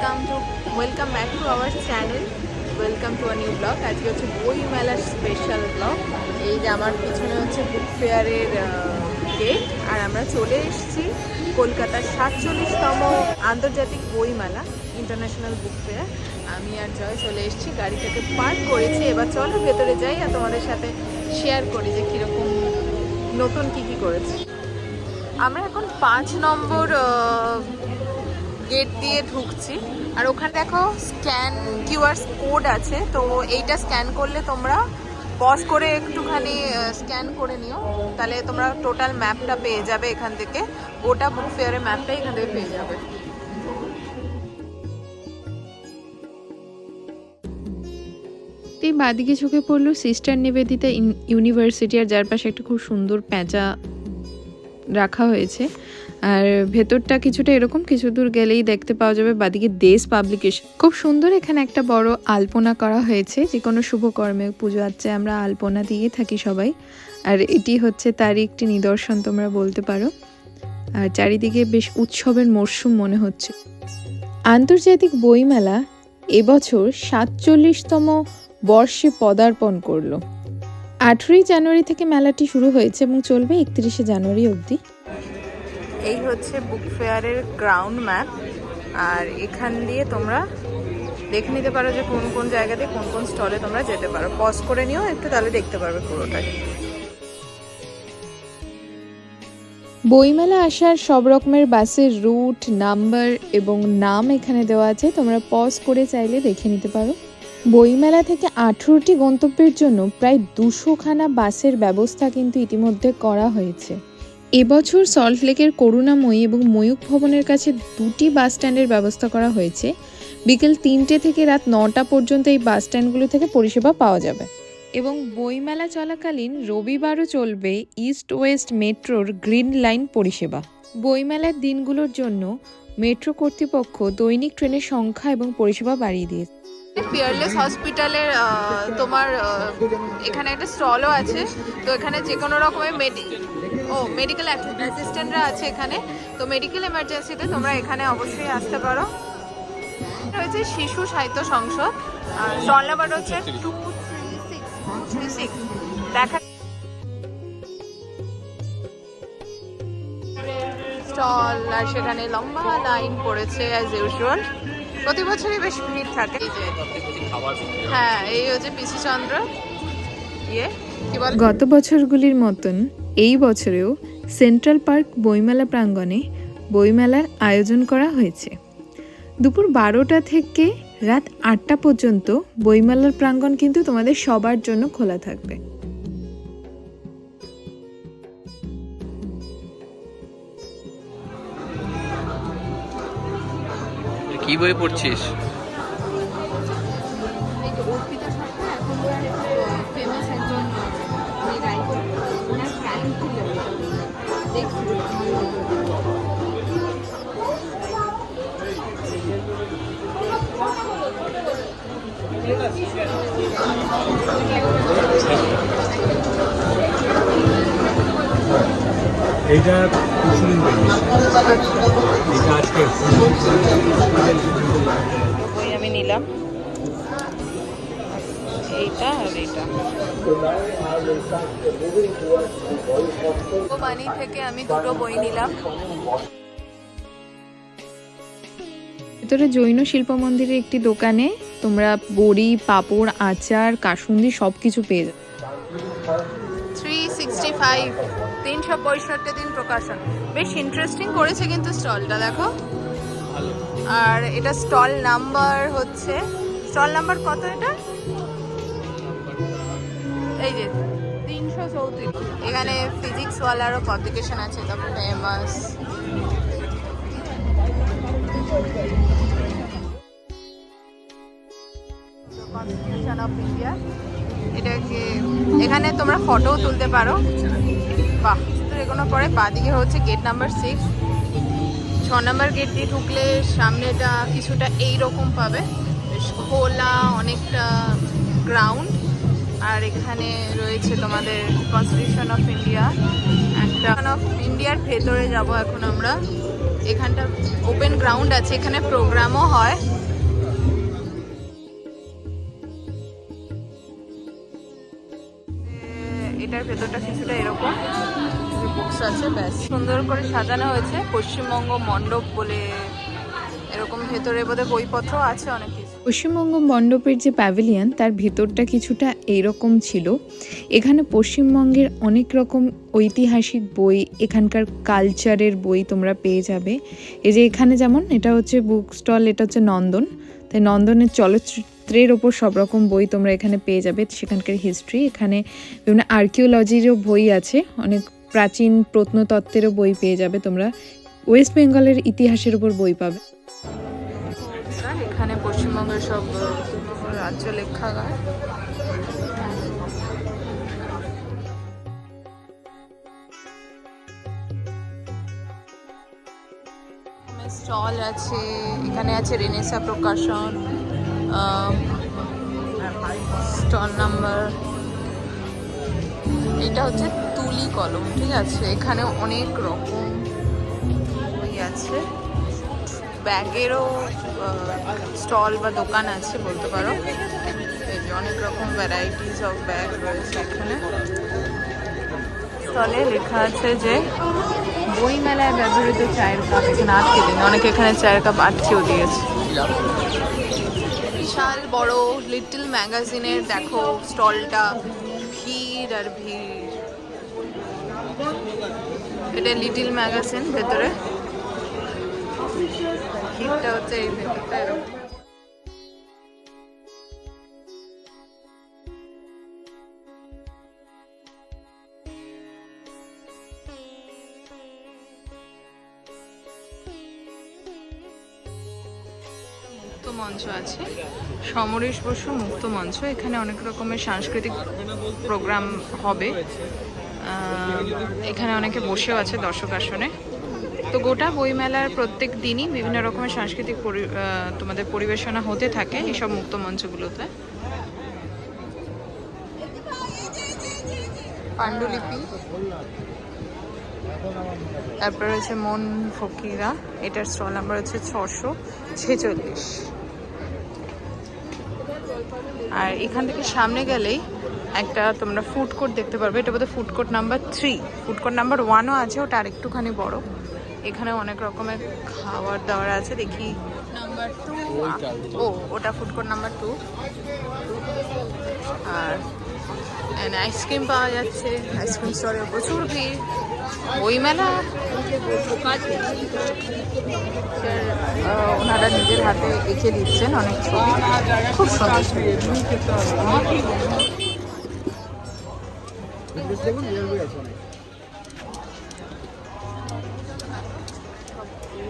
Welcome to welcome back to our channel welcome to a new blog আজকে হচ্ছে বই মেলার স্পেশাল ব্লগ এই যে আমার পিছনে হচ্ছে বুক ফেয়ারের গেট আর আমরা চলে এসেছি কলকাতার সাতচল্লিশতম আন্তর্জাতিক বই মেলা ইন্টারন্যাশনাল বুক ফেয়ার আমি আর জয় চলে এসেছি, গাড়িটাকে পার্ক করেছি। এবার চলো ভেতরে যাই আর তোমাদের সাথে শেয়ার করি যে কীরকম নতুন কী কী করেছে। আমরা এখন পাঁচ নম্বর গেট দিয়ে ঢুকছি। আর ওখানে দেখো স্ক্যান কিউআর কোড আছে। তো এইটা স্ক্যান করলে তোমরা পজ করে একটুখানি স্ক্যান করে নিও। তাহলে তোমরা টোটাল ম্যাপটা পেয়ে যাবে এখান থেকে। গোটা বুক ফেয়ারের ম্যাপটা এখান থেকে পেয়ে যাবে। বাদিকে চোখে পড়ল সিস্টার নিবেদিতা ইউনিভার্সিটি আর যার পাশে একটা খুব সুন্দর প্যাঁচা রাখা হয়েছে। আর ভেতরটা কিছুটা এরকম, কিছু দূর গেলেই দেখতে পাওয়া যাবে বাদিকে দেশ পাবলিকেশন খুব সুন্দর এখানে একটা বড় আলপনা করা হয়েছে, যে কোনো শুভ কর্মে পুজো আচ্ছে আমরা আলপনা দিয়ে থাকি সবাই। আর এটি হচ্ছে তারই একটি নিদর্শন, তোমরা বলতে পারো। আর চারিদিকে বেশ উৎসবের মরশুম মনে হচ্ছে। আন্তর্জাতিক বইমেলা এবছর সাতচল্লিশতম বর্ষে পদার্পণ করল। আঠেরোই জানুয়ারি থেকে মেলাটি শুরু হয়েছে এবং চলবে একত্রিশে জানুয়ারি অবধি। এই হচ্ছে বুক ফেয়ারের গ্রাউন্ড ম্যাপ আর এখান দিয়ে তোমরা দেখে নিতে পারো যে কোন কোন জায়গাতে কোন কোন স্টলে তোমরা যেতে পারো। পজ করে নিও, একটু তাহলে দেখতে পারবে পুরোটাই। বইমেলা আসার সব রকমের বাসের রুট নাম্বার এবং নাম এখানে দেওয়া আছে। তোমরা পজ করে চাইলে দেখে নিতে পারো। বইমেলা থেকে আঠেরোটি গন্তব্যের জন্য প্রায় দুশোখানা বাসের ব্যবস্থা কিন্তু ইতিমধ্যে করা হয়েছে। এবছর সল্টলেকের করুণাময়ী এবং ময়ূক ভবনের কাছে দুটি বাস স্ট্যান্ডের ব্যবস্থা করা হয়েছে। বিকেল তিনটে থেকে রাত নটা পর্যন্ত এই বাস স্ট্যান্ডগুলো থেকে পরিষেবা পাওয়া যাবে। এবং বইমেলা চলাকালীন রবিবারও চলবে ইস্ট ওয়েস্ট মেট্রোর গ্রিন লাইন পরিষেবা। বইমেলার দিনগুলোর জন্য মেট্রো কর্তৃপক্ষ দৈনিক ট্রেনের সংখ্যা এবং পরিষেবা বাড়িয়ে দিয়েছে। পিয়ারলেস হসপিটালের তোমার এখানে একটা স্টলও আছে। তো এখানে যে কোনো রকমের ও মেডিকেল অ্যাসিস্ট্যান্টরা আছে এখানে। তো মেডিকেল এমার্জেন্সিতে তোমরা এখানে অবশ্যই আসতে পারো। রয়েছে শিশু সাহিত্য সংসদ। আর স্টল নাম্বার হচ্ছে টু থ্রি সিক্স দেখা স্টল, আর সেখানে লম্বা লাইন পড়েছে অ্যাজ ইউজুয়াল প্রতি বছরই বেশ ভিড় থাকে। হ্যাঁ এই হচ্ছে পিসি চন্দ্র। ইয়ে গত বছরগুলির মতন এই বছরেও সেন্ট্রাল পার্ক বইমেলা প্রাঙ্গণে বইমেলার আয়োজন করা হয়েছে। দুপুর বারোটা থেকে রাত আটটা পর্যন্ত বইমেলার প্রাঙ্গণ কিন্তু তোমাদের সবার জন্য খোলা থাকবে। কি বই পড়ছিস? এইটা কিছুদিন বেরিয়েছে এইটা আজকে আমি নিলাম। এইটা আর এইটা। বাণী থেকে আমি দুটো বই নিলাম। ভেতরে জৈন শিল্প মন্দিরের একটি দোকানে তোমরা বড়ি পাপড় আচার কাসুন্দি সব কিছু পেয়ে যাবে। থ্রি সিক্সটি ফাইভ তিনশো পঁয়ষট্টি দিন প্রকাশন। বেশ ইন্টারেস্টিং করেছে কিন্তু স্টলটা, দেখো। আর এটা স্টল নাম্বার হচ্ছে, স্টল নাম্বার কত এটা? এই যে, তিনশো চৌত্রিশ। এখানে ফিজিক্স ওয়ালারও পাবলিকেশন আছে তো ফেমাস কনস্টিটিউশন অফ ইন্ডিয়া এটাকে, এখানে তোমরা ফটোও তুলতে পারো। বাহ তো এগুলো পরে বাদিকে হচ্ছে গেট নাম্বার সিক্স ছ নাম্বার গেট দিয়ে ঢুকলে সামনেটা কিছুটা এই রকম পাবে। বেশ খোলা, অনেকটা গ্রাউন্ড আর এখানে রয়েছে তোমাদের কনস্টিটিউশন অফ ইন্ডিয়া একটা অফ ইন্ডিয়ার ভেতরে যাব এখন আমরা। এখানটা ওপেন গ্রাউন্ড আছে, এখানে প্রোগ্রামও হয়। এটার ভেতরটা কিছুটা এরকম। আছে, ব্যাস। সুন্দর করে সাজানো হয়েছে। পশ্চিমবঙ্গ মণ্ডপ বলে এরকম ভেতরে বোধহয় বইপত্র আছে অনেক কিছু। পশ্চিমবঙ্গ মণ্ডপের যে প্যাভিলিয়ন তার ভেতরটা কিছুটা এইরকম ছিল। এখানে পশ্চিমবঙ্গের অনেক রকম ঐতিহাসিক বই, এখানকার কালচারের বই তোমরা পেয়ে যাবে। এই যে এখানে যেমন, এটা হচ্ছে বুক স্টল এটা হচ্ছে নন্দন। তাই নন্দনের চলচ্চিত্রের ওপর সব রকম বই তোমরা এখানে পেয়ে যাবে। সেখানকার হিস্ট্রি এখানে বিভিন্ন আর্কিওলজিরও বই আছে, অনেক প্রাচীন প্রত্নতত্ত্বেরও বই পেয়ে যাবে তোমরা। ওয়েস্ট বেঙ্গলের ইতিহাসের উপর বই পাবে। এখানে পশ্চিমবঙ্গের সব রাজ্য লেখাগার। স্টল আছে এখানে আছে রেনেসা প্রকাশন স্টল নাম্বার এটা হচ্ছে তুলি কলম, ঠিক আছে? এখানে অনেক রকম বই আছে। ব্যাগেরও স্টল বা দোকান আছে, বলতে পারো। এই যে অনেক রকম ভ্যারাইটিস অফ ব্যাগ রয়েছে এখানে। স্টলে লেখা আছে যে বই মেলায় ব্যবহৃত চায়ের কাপ। এখানে আটকে দিন? অনেকে এখানে চায়ের কাপ আটকেও দিয়েছে। বিশাল বড় লিটল ম্যাগাজিনের দেখো, স্টলটা ভিড় আর ভিড়। এটা লিটিল ম্যাগাজিন ভেতরে। ভিড়টা হচ্ছে এই ভেতরটা মঞ্চ আছে। সমরেশ বসু মুক্ত মঞ্চ। এখানে অনেক রকমের সাংস্কৃতিক প্রোগ্রাম হবে। এখানে অনেকে বসেও আছে দর্শক আসনে। তো গোটা বইমেলার প্রত্যেক দিনই বিভিন্ন রকমের সাংস্কৃতিক তোমাদের পরিবেশনা হতে থাকে এইসব মুক্ত মঞ্চগুলোতে। পাণ্ডুলিপি। তারপর হচ্ছে মন ফকিরা। এটার স্টল নাম্বার হচ্ছে ছশো ছেচল্লিশ। আর এখান থেকে সামনে গেলেই একটা তোমরা ফুড কোর্ট দেখতে পারবে এটা বোধহয় food court number three food court number ওয়ানও আছে ওটা আর একটুখানি বড়। এখানে অনেক রকমের খাবার দাবার আছে দেখি। নাম্বার টু ও ওটা ফুড কোর্ট নাম্বার টু আর আইসক্রিম পাওয়া যাচ্ছে। আইসক্রিম স্টলে প্রচুর ভিড়। বই মেলা ওনারা নিজের হাতে এঁকে দিচ্ছেন অনেক ছবি। খুব সুন্দর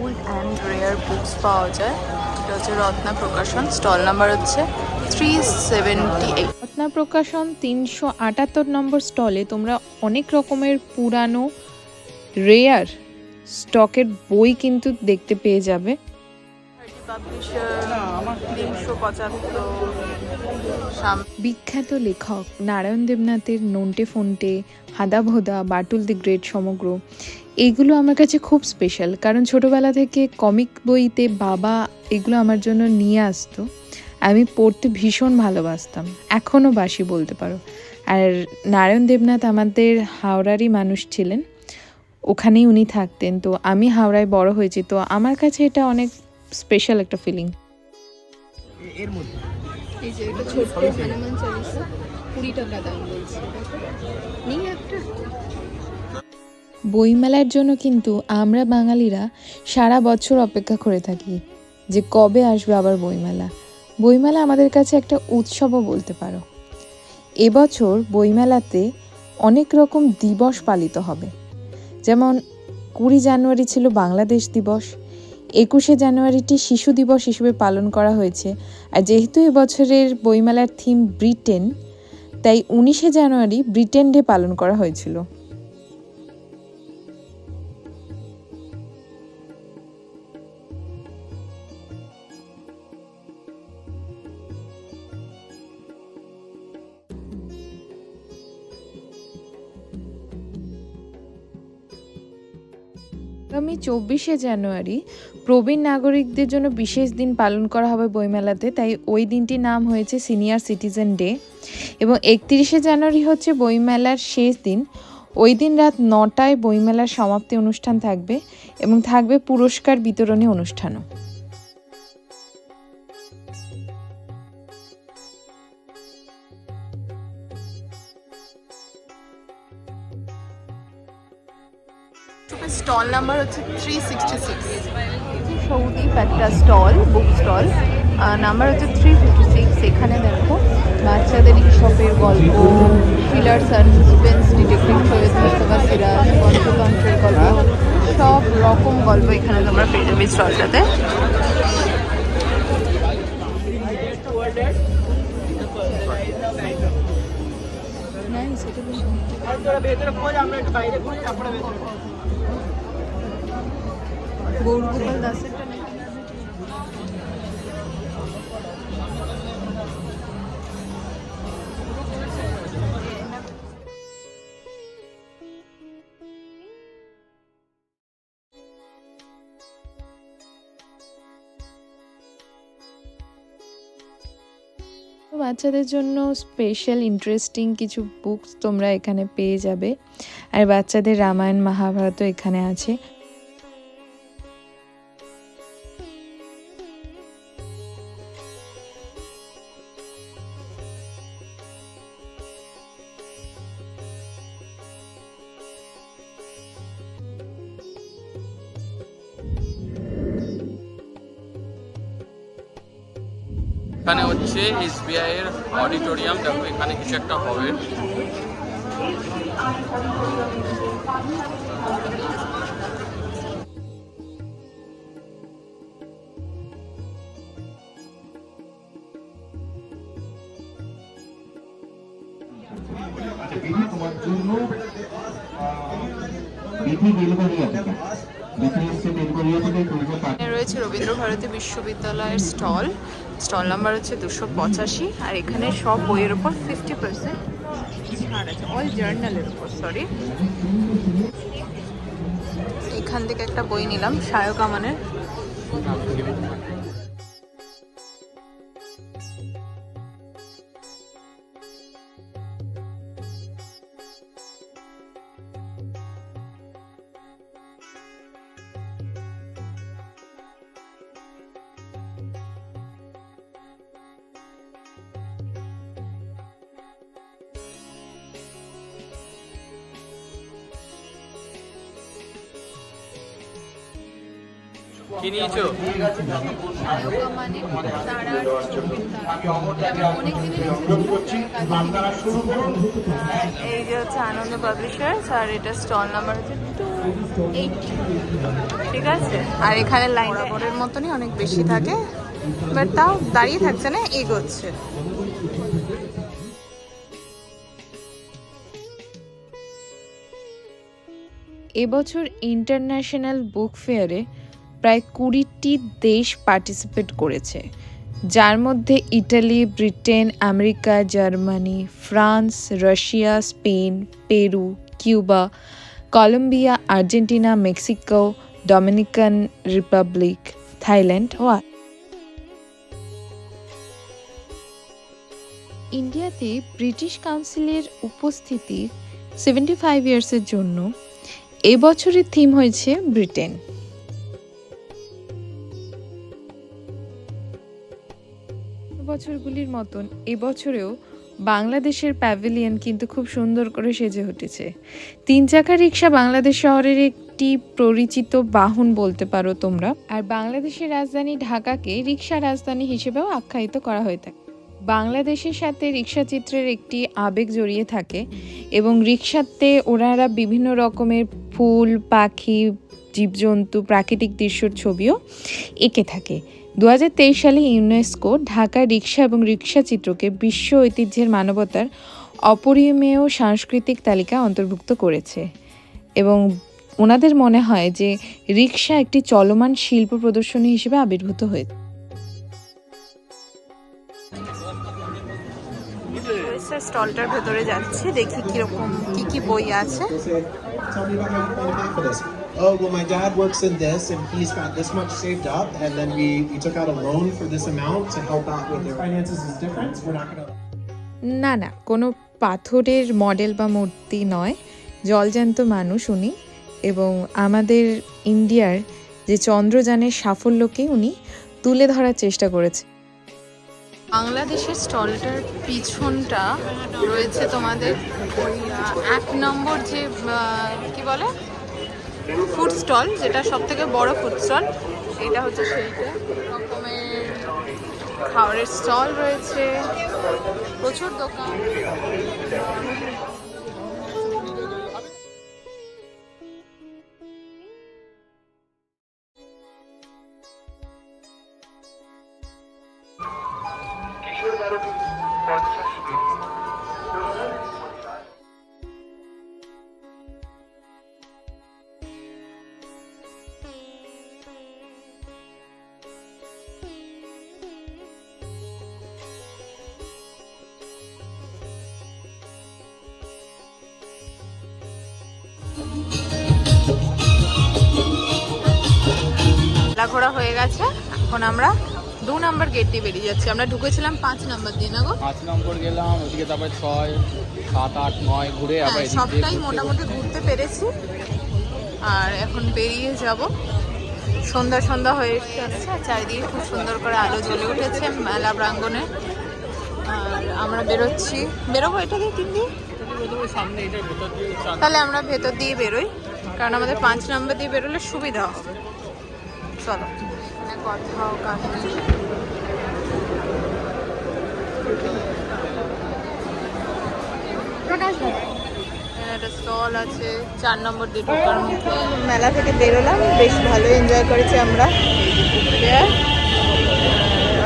ওল্ড অ্যান্ড রেয়ার বুকস পাওয়া যায়। এটা হচ্ছে রত্না প্রকাশন স্টল নাম্বার হচ্ছে three seventy eight Ratna Prakashan তিনশো আটাত্তর নম্বর স্টলে তোমরা অনেক রকমের পুরানো রেয়ার স্টকের বই কিন্তু দেখতে পেয়ে যাবে। বিখ্যাত লেখক নারায়ণ দেবনাথের নন্টে ফন্টে হাদা ভোদা বাটুল দি গ্রেট সমগ্র এগুলো আমার কাছে খুব স্পেশাল কারণ ছোটবেলা থেকে কমিক বইতে বাবা এগুলো আমার জন্য নিয়ে আসতো আমি পড়তে ভীষণ ভালোবাসতাম এখনও বাসি বলতে পারো। আর নারায়ণ দেবনাথ আমাদের হাওড়ারই মানুষ ছিলেন ওখানেই উনি থাকতেন তো আমি হাওড়ায় বড় হয়েছি তো আমার কাছে এটা অনেক স্পেশাল একটা ফিলিং এর মধ্যে? এই যে এটা ছোট্ট হনুমান চালিসা কুড়ি টাকা দাম বলছে নিই একটা। বইমেলার জন্য কিন্তু আমরা বাঙালিরা সারা বছর অপেক্ষা করে থাকি যে কবে আসবে আবার বইমেলা। বইমেলা আমাদের কাছে একটা উৎসবও বলতে পারো। এবছর বইমেলাতে অনেক রকম দিবস পালিত হবে। যেমন কুড়ি জানুয়ারি ছিল বাংলাদেশ দিবস একুশে জানুয়ারিটি শিশু দিবস হিসেবে পালন করা হয়েছে। আর যেহেতু এবছরের বইমেলার থিম ব্রিটেন, তাই উনিশে জানুয়ারি ব্রিটেন ডে পালন করা হয়েছিল। আগামী চব্বিশে জানুয়ারি প্রবীণ নাগরিকদের জন্য বিশেষ দিন পালন করা হবে বইমেলাতে, তাই ওই দিনটির নাম হয়েছে সিনিয়র সিটিজেন ডে এবং একত্রিশে জানুয়ারি হচ্ছে বইমেলার শেষ দিন। ওই দিন রাত নটায় বইমেলার সমাপ্তি অনুষ্ঠান থাকবে এবং থাকবে পুরস্কার বিতরণী অনুষ্ঠানও। স্টল নাম্বার হচ্ছে থ্রি সিক্সটি সিক্স সৌদীপ একটা স্টল বুক স্টল নাম্বার হচ্ছে থ্রি ফিফটি সিক্স এখানে দেখো বাচ্চাদের শপের গল্প thriller suspense detective Syed Mustafa Siraj পঞ্চতন্ত্রের গল্প সব রকম গল্প এখানে তোমরা পেয়ে যাবে স্টলটাতে আমরা একটু বাইরে ঘুরি তারপরে ভেতরে বাচ্চাদের জন্য স্পেশাল ইন্টারেস্টিং কিছু বুকস তোমরা এখানে পেয়ে যাবে। আর বাচ্চাদের রামায়ণ, মহাভারতও এখানে আছে। এখানে হচ্ছে এসবিআই এর অডিটোরিয়াম। দেখো এখানে কিছু একটা হবে। তোমার জন্য এখানে রয়েছে রবীন্দ্র ভারতী বিশ্ববিদ্যালয়ের স্টল। স্টল নাম্বার হচ্ছে দুশো পঁচাশি, আর এখানে সব বইয়ের উপর ফিফটি পার্সেন্ট ছাড় আছে অল জার্নালের উপর সরি এখান থেকে একটা বই নিলাম, সায়ক আমানের দিনের আর এই যে হচ্ছে আনন্দ পাবলিশার্স আর এটা স্টল নাম্বার হচ্ছে ঠিক আছে? আর এখানে লাইন বরাবরের মতনই অনেক বেশি থাকে বাট তাও দাঁড়িয়ে থাকছে না এগোচ্ছে। এবছর ইন্টারন্যাশনাল বুক ফেয়ারে প্রায় কুড়িটি দেশ পার্টিসিপেট করেছে, যার মধ্যে Italy, Britain, America, Germany, France, Russia, Spain, Peru, Cuba, Colombia, Argentina, Mexico, Dominican Republic, Thailand ও ইন্ডিয়াতে ব্রিটিশ কাউন্সিলের উপস্থিতি সেভেন্টি ফাইভ ইয়ার্সের জন্য এবছরের থিম হয়েছে ব্রিটেন। বছরগুলির মতন এবছরেও বাংলাদেশের প্যাভিলিয়ন কিন্তু খুব সুন্দর করে সেজে উঠেছে। তিন চাকা রিক্সা বাংলাদেশ শহরের একটি পরিচিত বাহন বলতে পারো তোমরা। আর বাংলাদেশের রাজধানী ঢাকাকে রিক্সা রাজধানী হিসেবেও আখ্যায়িত করা হয়ে থাকে। বাংলাদেশের সাথে রিক্সা চিত্রের একটি আবেগ জড়িয়ে থাকে এবং রিক্সাতে ওনারা বিভিন্ন রকমের ফুল, পাখি, জীবজন্তু, প্রাকৃতিক দৃশ্যর ছবিও এঁকে থাকে। দু হাজার তেইশ সালে ইউনেস্কো ঢাকা রিক্সা এবং রিক্সা চিত্রকে বিশ্ব ঐতিহ্যের মানবতার অপরিমেয় সাংস্কৃতিক তালিকা অন্তর্ভুক্ত করেছে। এবং ওনাদের মনে হয় যে রিক্সা একটি চলমান শিল্প প্রদর্শনী হিসেবে আবির্ভূত হয়েছে স্টলটার ভেতরে যাচ্ছি, দেখি কীরকম, কি কি বই আছে। To. Oh, well, my dad works in this and he's got this much saved up, and then we, we took out a loan for this amount to help out with their finances is different. We're not gonna. না না কোনো পাথরের model বা মূর্তি নয় জলজ্যান্ত মানুষ উনি এবং আমাদের ইন্ডিয়ার যে চন্দ্রযানের সাফল্যকে উনি তুলে ধরার চেষ্টা করেছে বাংলাদেশের স্টলটার পিছনটা রয়েছে তোমাদের এক নম্বর যে কি বলে ফুড স্টল, যেটা সব থেকে বড় ফুড স্টল এটা হচ্ছে সেইটা। রকমের খাবারের স্টল রয়েছে, প্রচুর দোকান। গেছে এখন আমরা দু নম্বর গেট দিয়ে বেরিয়ে যাচ্ছি। আমরা ঢুকেছিলাম পাঁচ নম্বর দিয়ে না গো? পাঁচ নম্বর গেলাম ওদিকে তারপরে ছয় সাত আট নয় ঘুরে আবার হ্যাঁ দিয়ে সবটাই মোটামুটি ঘুরতে পেরেছি। আর এখন বেরিয়ে যাব। সন্ধ্যা সন্ধ্যা হয়ে আর চারিদিকে খুব সুন্দর করে আলো জ্বলে উঠেছে মেলা প্রাঙ্গণে। আর আমরা বেরোচ্ছি। বেরোবো এটা দিয়ে চার তাহলে আমরা ভেতর দিয়ে বেরোই কারণ আমাদের পাঁচ নম্বর দিয়ে বেরোলে সুবিধা হবে। চলো। কথাও কাহিনী এখানে একটা স্টল আছে চার নম্বর দিয়ে ঢোকার মেলা থেকে বেরোলাম বেশ ভালো এনজয় করেছি আমরা।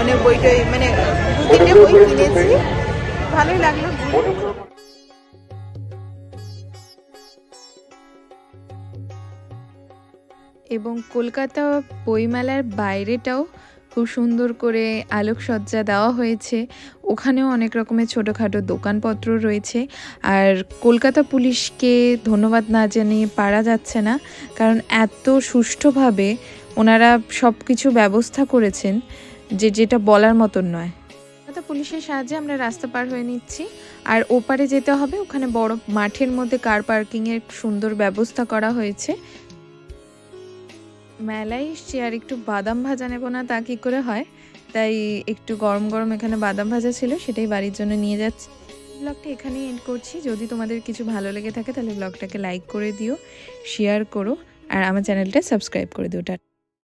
অনেক বই মানে দু তিনটে বই কিনেছি। ভালোই লাগল এবং কলকাতা বইমেলার বাইরেটাও খুব সুন্দর করে আলোকসজ্জা দেওয়া হয়েছে। ওখানেও অনেক রকমের ছোটোখাটো দোকানপত্র রয়েছে। আর কলকাতা পুলিশকে ধন্যবাদ না জানিয়ে পারা যাচ্ছে না, কারণ এত সুষ্ঠুভাবে ওনারা সব কিছু ব্যবস্থা করেছেন যে যেটা বলার মতন নয়। কলকাতা পুলিশের সাহায্যে আমরা রাস্তা পার হয়ে নিচ্ছি। আর ওপারে যেতে হবে, ওখানে বড় মাঠের মধ্যে কার পার্কিংয়ের সুন্দর ব্যবস্থা করা হয়েছে। মেলায় এসছি আর একটু বাদাম ভাজা নেব না তা কী করে হয়? তাই একটু গরম গরম এখানে বাদাম ভাজা ছিল, সেটাই বাড়ির জন্য নিয়ে যাচ্ছি। ব্লগটা এখানেই এন্ড করছি। যদি তোমাদের কিছু ভালো লেগে থাকে, তাহলে ব্লগটাকে লাইক করে দিও শেয়ার করো, আর আমার চ্যানেলটা সাবস্ক্রাইব করে দিও টা